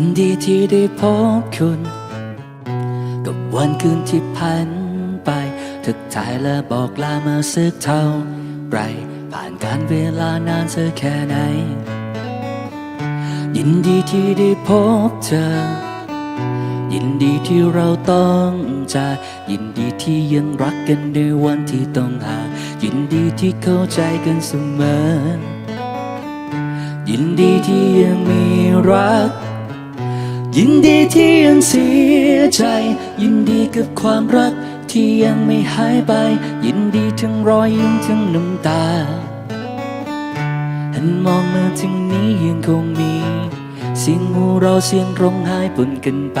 นดีที่ได้พบคุณ กับวันคืนที่ผ่านไปทึกทายและบอกลามาสักเท่าไรผ่านการเวลานานสักแค่ไหน ยินดีที่ได้พบเธอ ยินดีที่เราต้องจากยินดีที่ยังรักกันในวันที่ต้องห่างยินดีที่เข้าใจกันเสมอยินดีที่ยังมีรัก ยินดีที่ยังเสียใจ ยินดีกับความรักที่ยังไม่หายไป ยินดีทั้งรอยยิ้มทั้งน้ำตา หันมองมาถึงนี้ยังคงมี เสียงหัวเราเสียงร้องไห้ปนกันไป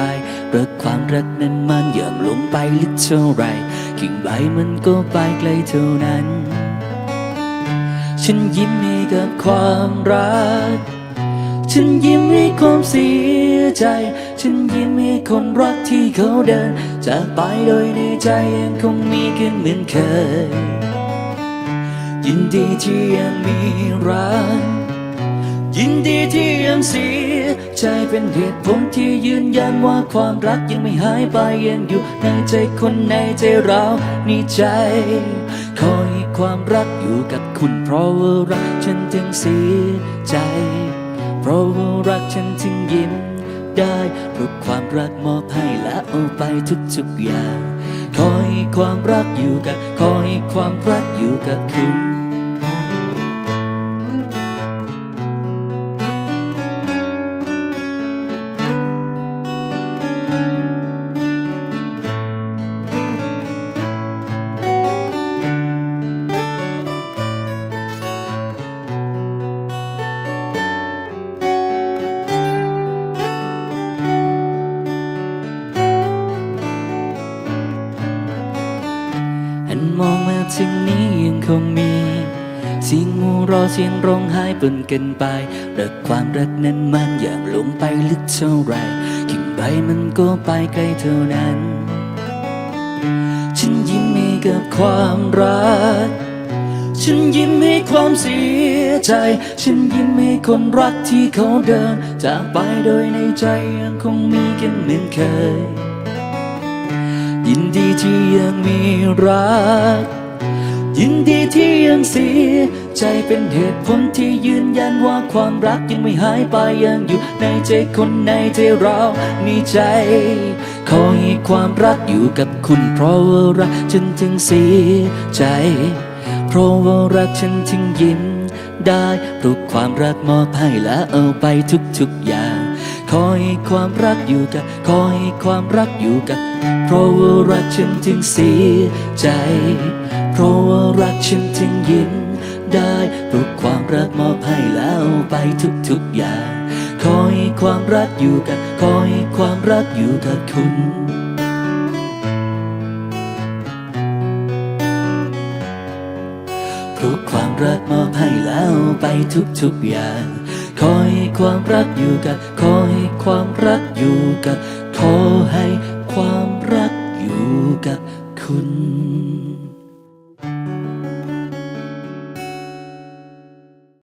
รักความรักนั้นมันอย่างลงไปลึกเท่าไรกิ่งใบมันก็ไปไกลเท่านั้น ฉันยิ้มให้กับความรัก ฉันยิ้มให้ความเสียใจ ฉันยิ้มให้คนรักที่เขาเดินจากไปโดยในใจยังคงมีกันเหมือนเคย ยินดีที่ยังมีรัก ยินดีที่ยังเสียใจเป็นเหตุผลที่ยืนยันว่าความรักยังไม่หายไปยังอยู่ในใจคนในใจเรานี่ใจ ขอให้ความรักอยู่กับคุณเพราะว่ารักฉันจึงเสียใจ เพราะว่ารักฉันจึงยิ้มได้เพราะความรักมอบให้และเอาไปทุกๆอย่าง ขอให้ความรักอยู่กับ ขอให้ความรักอยู่กับคุณ มองมาถึงนี้ยังคงมี เสียงหัวเรอเสียงร้องไห้ปนกันไปรักความรักนั้นมันอย่างลงไปลึกเท่าไรกิ่งใบมันก็ไปไกลเท่านั้น ฉันยิ้มให้กับความรัก ฉันยิ้มให้ความเสียใจ ฉันยิ้มให้คนรักที่เขาเดิน จากไปโดยในใจยังคงมีกันเหมือนเคย ยินดีที่ยังมีรัก ยินดีที่ยังเสียใจเป็นเหตุผลที่ยืนยันว่าความรักยังไม่หายไปยังอยู่ในใจคนในใจเรานี่ใจ ขอให้ความรักอยู่กับคุณเพราะว่ารักฉันจึงเสียใจ เพราะว่ารักฉันจึงยิ้มได้เพราะความรักมอบให้และเอาไปทุกๆอย่าง ขอให้ความรักอยู่กับขอให้ความรักอยู่กับเพราะว่ารักฉันจึงเสียใจ เพราะว่ารักฉันจึงยิ้มได้เพราะความรักมอบให้แล้วไปทุกๆอย่าง ขอให้ความรักอยู่กับขอให้ความรักอยู่กับคุณเพราะความรักมอบให้แล้วไปทุกๆอย่าง ขอให้ความรักอยู่กับขอให้ความรักอยู่กับขอให้ความรักอยู่กับคุณ